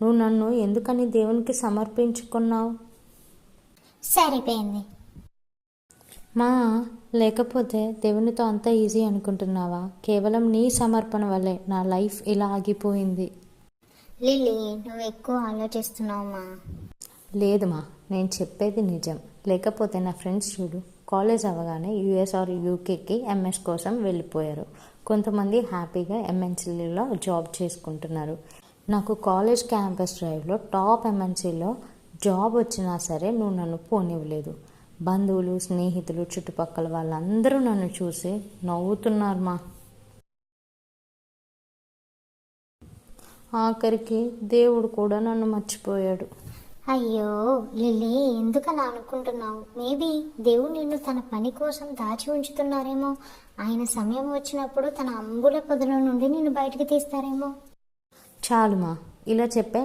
నువ్వు నన్ను ఎందుకని దేవునికి సమర్పించుకున్నావు? సరిపోయింది. మా లేకపోతే దేవునితో అంత ఈజీ అనుకుంటున్నావా? కేవలం నీ సమర్పణ వల్లే నా లైఫ్ ఇలా ఆగిపోయింది. లిల్లీ నువ్వు ఎక్కువ ఆలోచిస్తున్నావమ్మా లేదు మా నేను చెప్పేది నిజం. లేకపోతే నా ఫ్రెండ్స్ చూడు కాలేజ్ అవ్వగానే యూఎస్ ఆర్ యూకేకి ఎంఎస్ కోసం వెళ్ళిపోయారు. కొంతమంది హ్యాపీగా ఎంఎన్సీలో జాబ్ చేసుకుంటున్నారు. నాకు కాలేజ్ క్యాంపస్ డ్రైవ్లో టాప్ ఎంఎన్సీలో జాబ్ వచ్చినా సరే నువ్వు నన్ను పోనివ్వలేదు. బంధువులు స్నేహితులు చుట్టుపక్కల వాళ్ళందరూ నన్ను చూసి నవ్వుతున్నారు మా ఆఖరికి దేవుడు కూడా నన్ను మర్చిపోయాడు. అయ్యో లిల్లీ ఎందుకని అనుకుంటున్నావు? మేబీ దేవుడు నిన్ను తన పని కోసం దాచి ఉంచుతున్నారేమో. ఆయన సమయం వచ్చినప్పుడు తన అంబుల పొదల నుండి నిన్ను బయటకు తీస్తారేమో. చాలుమా? ఇలా చెప్పే